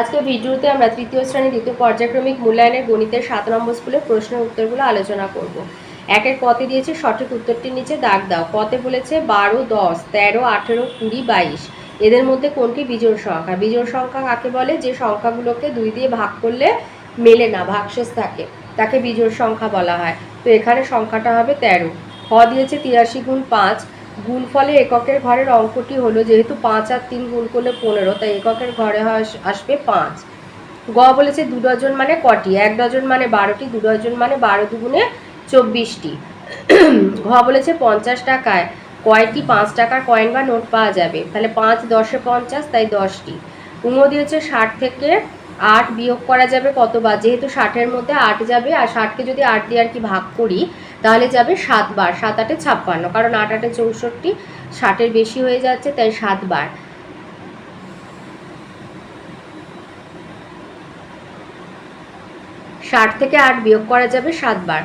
আজকে ভিডিওতে আমরা তৃতীয় শ্রেণি দ্বিতীয় পর্যায়ক্রমিক মূল্যায়নের গণিতের সাত নম্বর স্কুলের প্রশ্নের উত্তরগুলো আলোচনা করব। একের কতে দিয়েছে সঠিক উত্তরটির নিচে দাগ দাও। কতে বলেছে বারো, দশ, তেরো, আঠেরো, কুড়ি, বাইশ। এদের মধ্যে কোনটি বিজোড় সংখ্যা? বিজোড় সংখ্যা কাকে বলে? যে সংখ্যাগুলোকে দুই দিয়ে ভাগ করলে মেলে না, ভাগশেষ থাকে, তাকে বিজোড় সংখ্যা বলা হয়। তো এখানে সংখ্যাটা হবে তেরো। খ দিয়েছে তিরাশি গুণ পাঁচ গুণফলে এককের ঘরের অঙ্কটি হলো যেহেতু পাঁচ আর তিন গুণ করলে পনেরো, তাই এককের ঘরে আসবে পাঁচ। গ বলেছে দু ডজন মানে কটি? এক ডজন মানে বারোটি, দু ডজন মানে বারো দুগুণে চব্বিশটি। ঘ বলেছে পঞ্চাশ টাকায় কয়টি? পাঁচ টাকার কয়েন বা নোট পাওয়া যাবে। তাহলে পাঁচ দশে পঞ্চাশ, তাই দশটি। উঙো দিয়েছে ষাট থেকে আট বিয়োগ করা যাবে কতবার? যেহেতু ষাটের মধ্যে আট যাবে, আর ষাটকে যদি আট দিয়ে আর কি ভাগ করি তাহলে যাবে সাতবার সাত আটে ছাপ্পান্ন, কারণ আট আটে চৌষট্টি, ষাটের বেশি হয়ে যাচ্ছে, তাই সাতবার ষাট থেকে আট বিয়োগ করা যাবে সাতবার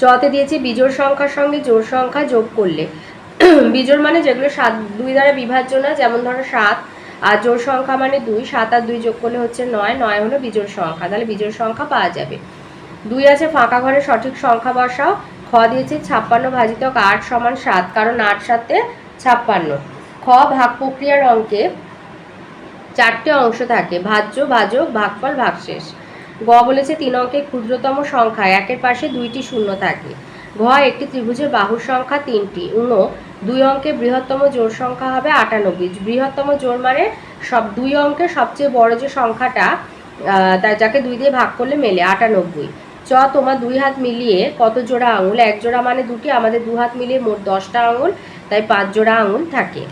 চতে দিয়েছে বিজোড় সংখ্যার সঙ্গে জোড় সংখ্যা যোগ করলে। বিজোড় মানে যেগুলো সাত, দুই দ্বারা বিভাজ্য না, যেমন ধরো সাত আর জোড় সংখ্যা মানে দুই, সাত আর দুই যোগ করলে হচ্ছে নয় নয় হলো বিজোড় সংখ্যা, তাহলে বিজোড় সংখ্যা পাওয়া যাবে। দুই আছে ফাঁকা ঘরে সঠিক সংখ্যা বসাও খ দিয়েছে ছাপ্পান্ন ভাজিতক আট সমান সাত কারণ আট সাতে ছাপ্পান্ন। খ ভাগ প্রক্রিয়ার অঙ্কে চারটে অংশ থাকে ভাজ্য ভাজক ভাগফল ভাগশেষ। গ বলেছে তিন অঙ্কে ক্ষুদ্রতম সংখ্যা একের পাশে দুইটি শূন্য থাকে। ঘ একটি ত্রিভুজের বাহুর সংখ্যা তিনটি উন দুই অঙ্কে বৃহত্তম জোড় সংখ্যা হবে আটানব্বই। বৃহত্তম জোড় মানে সব দুই অঙ্কের সবচেয়ে বড় যে সংখ্যাটা আহ, তা যাকে দুই দিয়ে ভাগ করলে মেলে আটানব্বই। চ, তোমার দুই হাত মিলিয়ে কত জোড়া আঙুল? এক জোড়া মানে দুটি, আমাদের দু হাত মিলিয়ে মোট দশটা আঙুল, তাই পাঁচ জোড়া আঙুল থাকে।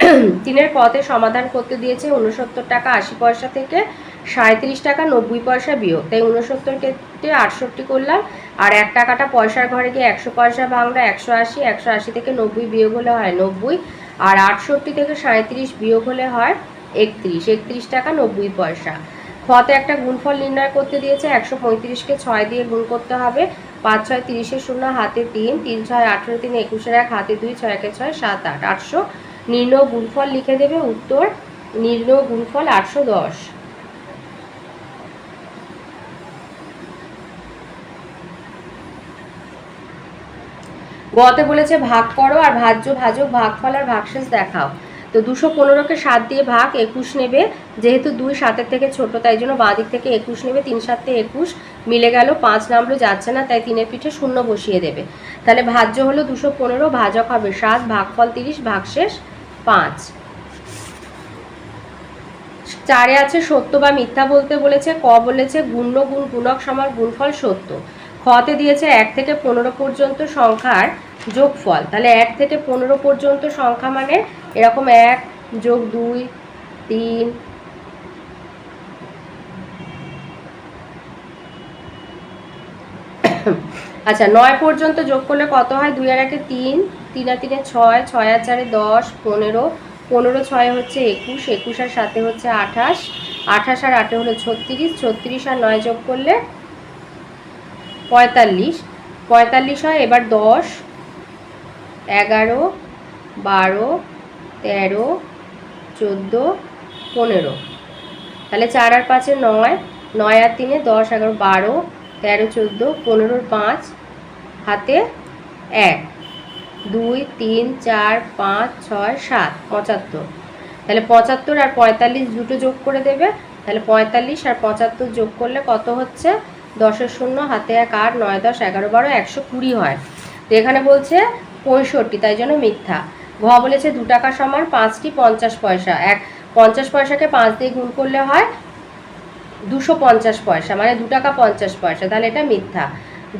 তিনের পথে সমাধান করতে দিয়েছে উনসত্তর টাকা আশি পয়সা থেকে সাঁত্রিশ টাকা নব্বই পয়সা বিয়োগ। তাই উনসত্তর কেটে আটষট্টি করলাম। আর এক টাকাটা পয়সার ঘরে গিয়ে একশো পয়সা ভাঙলো একশো আশি একশো আশি থেকে নব্বই বিয়োগ হলে হয় নব্বই, আর আটষট্টি থেকে সাঁত্রিশ বিয়োগ হলে হয় একত্রিশ একত্রিশ টাকা নব্বই পয়সা। ফতে একটা গুণফল নির্ণয় করতে দিয়েছে, একশো পঁয়ত্রিশকে ছয় দিয়ে গুণ করতে হবে। পাঁচ ছয় তিরিশের শূন্য, হাতে তিন তিন ছয় আঠেরো, তিন একুশের এক, হাতে দুই, ছয় একে ছয়, সাত আট, আটশো। নির্ণয় গুণফল লিখে দেবে, উত্তর নির্ণয় গুণফল আটশো দশ। গতে বলেছে, ভাগ করো আর ভাজ্য, ভাজক, ভাগফল আর ভাগশেষ দেখাও। তো দুশো পনেরোকে সাত দিয়ে ভাগ, একুশ নেবে। যেহেতু দুই সাতের থেকে ছোট, তাই জন্য বাঁ দিক থেকে একুশ নেবে, তিন সাতে একুশ। মিলে গেল পাঁচ, নামলো যাচ্ছে না, তাই তিনের পিঠে শূন্য বসিয়ে দেবে। তাহলে ভাজ্য হলো দুশো পনেরো, ভাজক হবে সাত, ভাগফল তিরিশ, ভাগশেষ পাঁচ। চারে আছে সত্য বা মিথ্যা বলতে বলেছে, ক বলেছে, গুণ্য, গুণ, গুণক সমান গুণফল সত্য। খতে দিয়েছে এক থেকে পনেরো পর্যন্ত সংখ্যার যোগফল। তাহলে এক থেকে পনেরো পর্যন্ত সংখ্যা মানে এরকম এক যোগ দুই, তিন আচ্ছা নয় পর্যন্ত যোগ করলে কত হয়? দুই আর একে তিন তিন আর তিনে ছয় ছয় আর চারে দশ, পনেরো। পনেরো, ছয় হচ্ছে একুশ একুশ আর সাথে হচ্ছে আঠাশ। আঠাশ আর আটে হলো ছত্রিশ ছত্রিশ আর নয় যোগ করলে পঁয়তাল্লিশ। পঁয়তাল্লিশ হয়, এবার দশ, এগারো, বারো, তেরো, চোদ্দ, পনেরো। তাহলে চার আর পাঁচে নয় নয় আর তিনে দশ, এগারো, বারো, তেরো, চোদ্দ পনেরোর পাঁচ, হাতে এক। দুই, তিন, চার, পাঁচ, ছয়, সাত, পঁচাত্তর। তাহলে পঁচাত্তর আর পঁয়তাল্লিশ দুটো যোগ করে দেবে, তাহলে পঁয়তাল্লিশ আর পঁচাত্তর যোগ করলে কত হচ্ছে? দশের শূন্য, হাতে এক আট, নয় দশ, এগারো বারো, একশো কুড়ি হয়। তো এখানে বলছে পঁয়ষট্টি, তাই জন্য মিথ্যা। ঘ বলেছে দু টাকা সমান পাঁচটি পঞ্চাশ পয়সা। এক, পঞ্চাশ পয়সাকে পাঁচ দিয়ে গুণ করলে হয় দুশো পঞ্চাশ পয়সা মানে দু টাকা পঞ্চাশ পয়সা। তাহলে এটা মিথ্যা।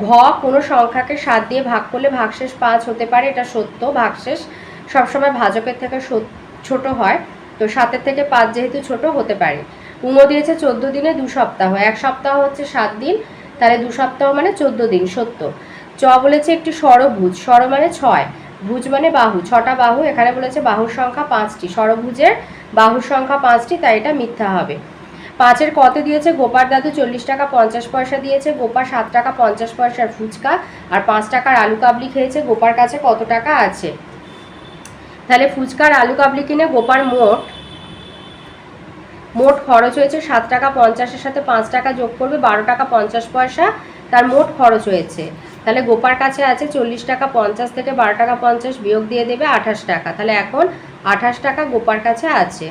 ঘ, কোনো সংখ্যাকে সাত দিয়ে ভাগ করলে ভাগশেষ পাঁচ হতে পারে, এটা সত্য। ভাগশেষ সবসময় ভাজকের থেকে ছোট হয়। তো সাতের থেকে পাঁচ যেহেতু ছোট হতে পারে। উমো দিয়েছে চোদ্দ দিনে দু সপ্তাহ, এক সপ্তাহ হচ্ছে সাত দিন, তাহলে দু সপ্তাহ মানে চোদ্দ দিন সত্য চ বলেছে একটি সরভুজ ষড় মানে ছয়, ভুজ মানে বাহু, ছটা বাহু, এখানে বলেছে বাহুর সংখ্যা পাঁচটি ষড়ভুজের বাহুর সংখ্যা পাঁচটি, তাই এটা মিথ্যা হবে। পাঁচের কত দিয়েছে গোপার দাদু চল্লিশ টাকা পঞ্চাশ পয়সা দিয়েছে, গোপার সাত টাকা পঞ্চাশ পয়সার ফুচকা, আর পাঁচ টাকার আলু কাবলি খেয়েছে, গোপার কাছে কত টাকা আছে? তাহলে ফুচকার আলু কাবলি কিনে গোপার মোট মোট খরচ হয়েছে সাত টাকা পঞ্চাশের সাথে পাঁচ টাকা যোগ করবে বারো টাকা পঞ্চাশ পয়সা, তার মোট খরচ হয়েছে। তাহলে গোপার কাছে আছে চল্লিশ টাকা পঞ্চাশ থেকে বারো টাকা পঞ্চাশ বিয়োগ দিয়ে দেবে আঠাশ টাকা। তাহলে এখন আঠাশ টাকা গোপার কাছে আছে।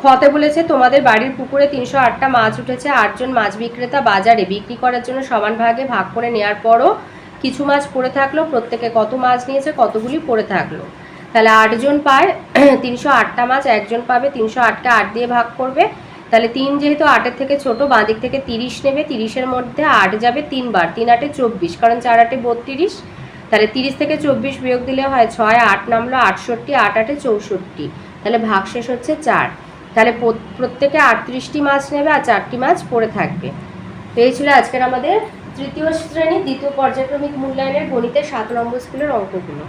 খতে বলেছে, তোমাদের বাড়ির পুকুরে তিনশো আটটা মাছ উঠেছে, আটজন মাছ বিক্রেতা বাজারে বিক্রি করার জন্য সমান ভাগে ভাগ করে নেওয়ার পরও কিছু মাছ পড়ে থাকল, প্রত্যেকে কত মাছ নিয়েছে কতগুলি পড়ে থাকল। তাহলে আটজন পায় তিনশো আটটা মাছ, একজন পাবে, তিনশো আটটা আট দিয়ে ভাগ করবে। তাহলে তিন যেহেতু আটের থেকে ছোট বাঁ দিক থেকে তিরিশ নেবে, তিরিশের মধ্যে আট যাবে তিনবার, তিন আটে চব্বিশ, কারণ চার আটে বত্রিশ। তাহলে তিরিশ থেকে চব্বিশ বিয়োগ দিলে হয় ছয়, আট নামলো আটষট্টি, আট আটে চৌষট্টি। তাহলে ভাগ শেষ হচ্ছে চার। তাহলে প্রত্যেকে আটত্রিশটি মাছ নেবে আর চারটি মাছ পড়ে থাকবে। তো এই ছিল আজকের আমাদের তৃতীয় শ্রেণি, দ্বিতীয় পর্যায়ক্রমিক মূল্যায়নের গণিতের সাত নম্বর স্কুলের অঙ্কগুলো।